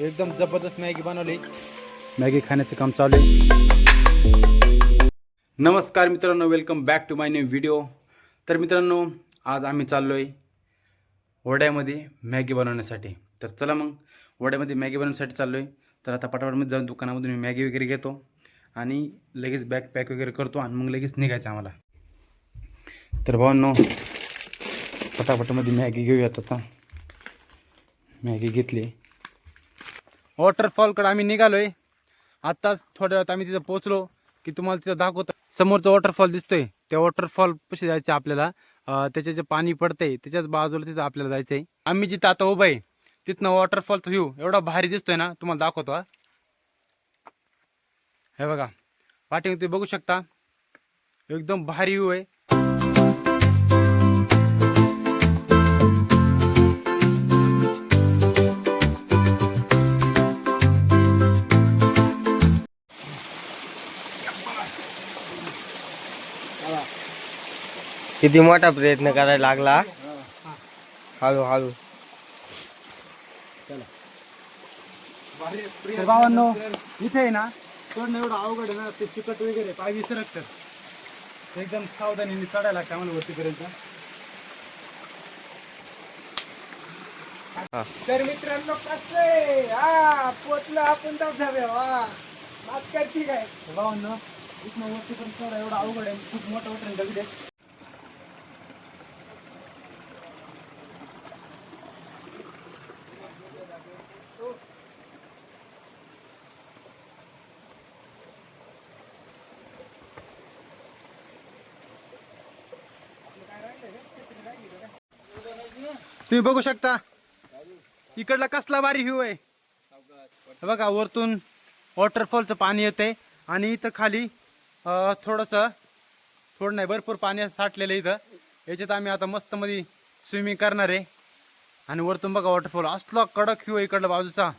एकदम जबरदस्त मॅगी बनवली. मॅगी खाण्याचं काम चालू आहे. नमस्कार मित्रांनो welcome back to my new video तर मित्रांनो आज आम्ही चाललो आहे वड्यामध्ये मॅगी बनवण्यासाठी. तर चला मग वड्यामध्ये मॅगी बनवण्यासाठी चाललो आहे तर आता पटापटमध्ये जाऊन दुकानामधून मी मॅगी वगैरे घेतो आणि लगेच बॅग पॅक वगैरे करतो आणि मग लगेच निघायचं आम्हाला. तर भावांनो पटापटामध्ये मॅगी घेऊयात आता. मॅगी घेतली. वॉटरफॉलकडे आम्ही निघालोय. आत्ताच थोड्या वेळात आम्ही तिथं पोचलो की तुम्हाला तिथं दाखवतो. समोरचं वॉटरफॉल दिसतोय. त्या वॉटरफॉल कशी जायचं आपल्याला. त्याच्या त्याचे जे पाणी पडतंय त्याच्याच बाजूला तिथं आपल्याला जायचंय. आम्ही जिथं आता उभं आहे तिथनं वॉटरफॉलचा व्ह्यू एवढा भारी दिसतोय ना तुम्हाला दाखवतो हे. बघा. पाठी तुम्ही बघू शकता. एकदम भारी व्ह्यू आहे. किती मोठा प्रयत्न करायला लागला. हळू हळू. भावांनो इथे ना चढणं एवढं अवघड आहे ना ते चिकट वगैरे पाय विसरकतात एकदम सावधानीने चढायला लागतं आम्हाला वरतीपर्यंत. तर मित्रांनो कसले हा पोचलो आपण धबधबे वा. बात काय ठीक आहे. भावांनो इथनं वरतीपर्यंत चढा एवढं अवघड आहे खूप मोठं मोठं दगड आहे तुम्ही बघू शकता. इकडला कसला भारी व्ह्यू आहे. बघा वरतून वॉटरफॉलचं पाणी येते. आणि इथं खाली थोडंसं थोडं नाही भरपूर पाणी साठलेलं इथं. याच्यात आम्ही आता मस्त मध्ये स्विमिंग करणार आहे. आणि वरतून बघा वॉटरफॉल असला कडक व्ह्यू आहे इकडला बाजूचा.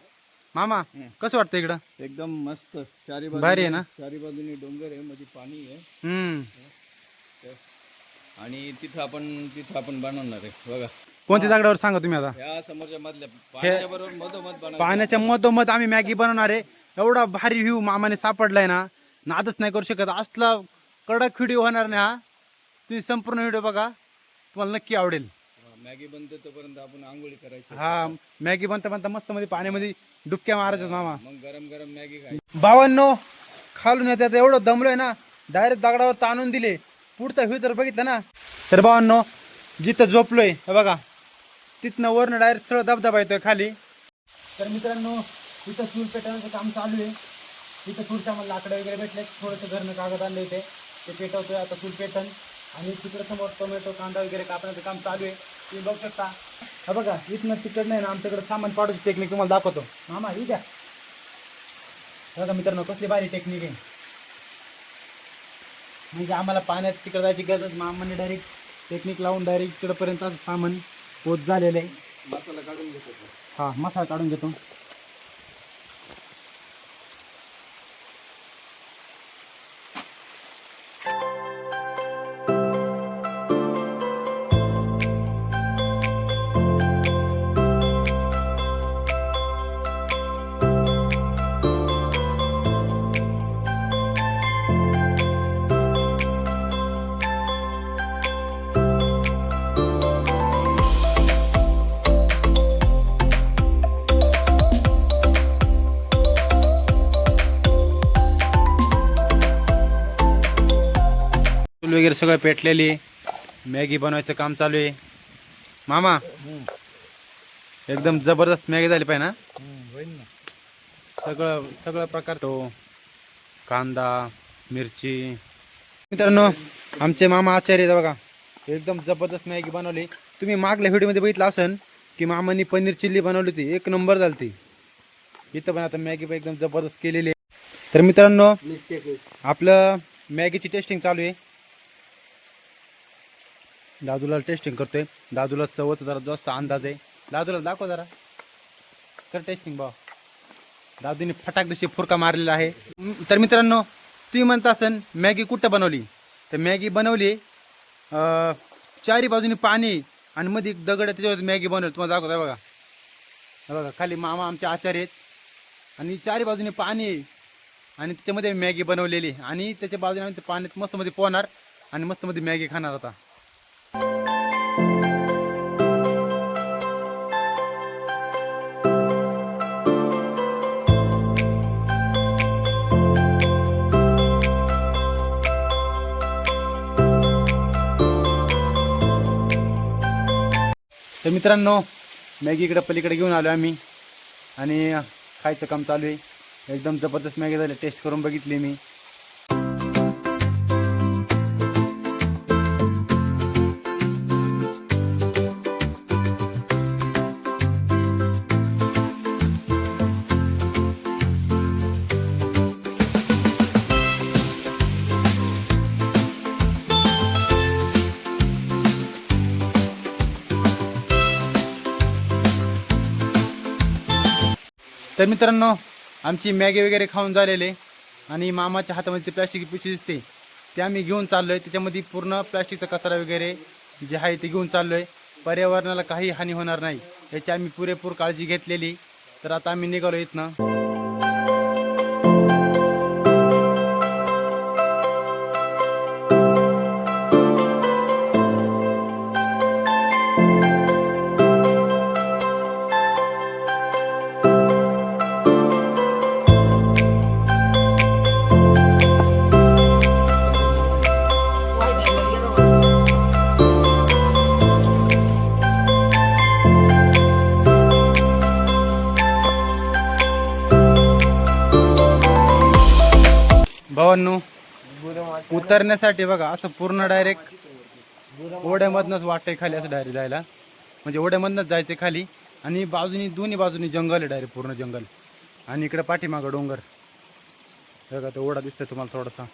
मामा कसं वाटतं इकडं? एकदम मस्त. चारी भारी आहे ना? चारी बाजूनी डोंगर आहे मध्ये पाणी आहे. हम्म. आणि तिथं आपण तिथं आपण बनवणार आहे. बघा. कोणत्या दगडावर सांगा तुम्ही आता? ह्या समोरच्या मधल्या पाण्याच्या बरोबर मधोमध बनव पाण्याच्या मधोमध आम्ही मॅगी बनवणार आहे. एवढा भारी व्ह्यू मामाने सापडलाय ना. नादच नाही करू शकत. असला कडक व्हिडिओ होणार नाही हा. तुम्ही संपूर्ण व्हिडिओ बघा. तुम्हाला नक्की आवडेल. मॅगी बनते तोपर्यंत आपण आंघोळी करायची. हा मॅगी बनता बनता मस्त मध्ये पाण्यामध्ये डुबक्या मारायच्या मामा. मग गरम गरम मॅगी खायची. भावांनो खालून येतात एवढं दमलोय ना. डायरेक्ट दगडावर ताणून दिले. पुढचा व्ह्यू तर बघितलं ना. तर भावांनो जिथं झोपलोय हे बघा. तिथनं वरनं डायरेक्ट सरळ धबधबा येतोय खाली. तर मित्रांनो इथं चूल पेटवण्याचं काम चालू आहे. इथं पुढच्या मला लाकडं वगैरे भेटले थोडंसं घरनं कागद आणलं ते ते पेटवतोय आता चूल पेटन आणि तिकडं समोर टोमॅटो कांदा वगैरे कापण्याचं काम चालू आहे. तुम्ही बघू शकता. हा बघा इथनं तिकडं नाही ना आमच्याकडे सामान पाडूची टेक्निक तुम्हाला दाखवतो. मामा ही द्या. बघा मित्रांनो कसली भारी टेक्निक आहे. म्हणजे आम्हाला पाण्यात तिकडे जायची गरज मामाने डायरेक्ट टेक्निक लावून डायरेक्ट इकडंपर्यंत असं सामान पोच झालेलं आहे. मसाला काढून घेतो. हा मसाला काढून घेतो. वगैरे सगळं पेटलेली. मॅगी बनवायचं काम चालू आहे. मामा एकदम जबरदस्त मॅगी झाली पाहिजे ना? सगळं सगळं प्रकार तो. कांदा मिरची. मित्रांनो आमचे मामा आचार्य आहेत बघा. एकदम जबरदस्त मॅगी बनवली. तुम्ही मागल्या व्हिडिओमध्ये बघितलं असन की मामांनी पनीर चिल्ली बनवली होती. एक नंबर झाली ती इथं पण आता मॅगी पण एकदम जबरदस्त केलेली आहे. तर मित्रांनो आपलं मॅगीची टेस्टिंग चालू आहे. दादूला टेस्टिंग करतोय. दादूला चवच जरा जास्त अंदाज आहे. दादूला दाखव जरा. कर टेस्टिंग भाऊ. दादूने फटाक दिवशी फुरका मारलेला आहे. तर मित्रांनो तुम्ही म्हणता असन मॅगी कुठं बनवली? तर मॅगी बनवली चारी बाजूनी पाणी आणि मध्ये दगड आहे त्याच्यावर मॅगी बनवली. तुम्हाला दाखवता बघा. बघा खाली मामा आमचे आचार्य आहेत. आणि चारी बाजूने पाणी आणि त्याच्यामध्ये मॅगी बनवलेली. आणि त्याच्या बाजूने आम्ही ते पाण्यात मस्त मध्ये पोहणार आणि मस्त मध्ये मॅगी खाणार आता. मित्रांनो मॅगी इकडं पलीकडे घेऊन आलो आम्ही. आणि खायचं काम चालू आहे. एकदम जबरदस्त मॅगी झाली. टेस्ट करून बघितली मी. तर मित्रांनो आमची मॅगी वगैरे खाऊन झालेले आणि मामाच्या हातामध्ये ते प्लॅस्टिक पिशवी दिसते. ते आम्ही घेऊन चाललो आहे त्याच्यामध्ये पूर्ण प्लॅस्टिकचा कचरा वगैरे जे आहे ते घेऊन चाललो आहे पर्यावरणाला काही हानी होणार नाही. याची आम्ही पुरेपूर काळजी घेतलेली. तर आता आम्ही निघालो इथनं. उतरण्यासाठी बघा असं पूर्ण डायरेक्ट ओढ्यामधनंच वाटतंय खाली असं डायरेक्ट जायला. म्हणजे ओढ्यामधनंच जायचं खाली आणि बाजूनी दोन्ही बाजूनी जंगल आहे डायरेक्ट पूर्ण जंगल. आणि इकडे पाठीमागं डोंगर. बघा तो ओढा दिसतोय तुम्हाला थोडासा.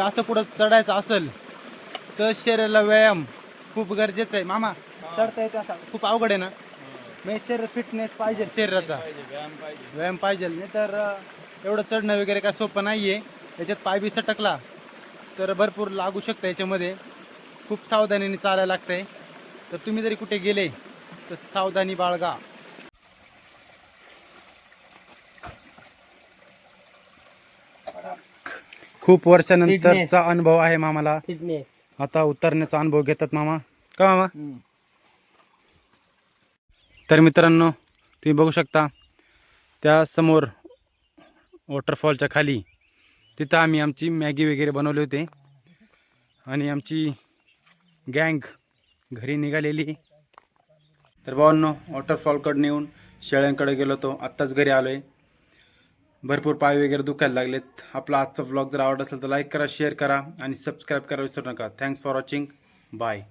असं कुठं चढायचं असेल तर शरीराला व्यायाम खूप गरजेचं आहे. मामा चढता येते असा. खूप अवघड आहे ना? म्हणजे शरीर फिटनेस पाहिजे शरीराचा. व्यायाम पाहिजे. व्यायाम नाही तर एवढं चढणं वगैरे काय सोपं नाही आहे याच्यात पाय बी सटकला तर भरपूर लागू शकतं याच्यामध्ये. खूप सावधानीने चालायला लागतंय. तर तुम्ही जरी कुठे गेले तर सावधानी बाळगा. खूप वर्षानंतरचा अनुभव आहे मामाला. आता उतरण्याचा अनुभव घेतात मामा. का मामा? तर मित्रांनो तुम्ही बघू शकता त्या समोर वॉटरफॉलच्या खाली तिथं आम्ही आमची मॅगी वगैरे बनवले होते. आणि आमची गँग घरी निघालेली. तर भावांनो वॉटरफॉलकडे येऊन शेळ्यांकडे गेलो होतो. आत्ताच घरी आलो आहे भरपूर पाय वगैरे दुखायला लागलेत. आपला आजचा ब्लॉग जर आवडला असेल तर लाईक करा शेअर करा आणि सबस्क्राईब करा विसरू नका. Thanks for watching bye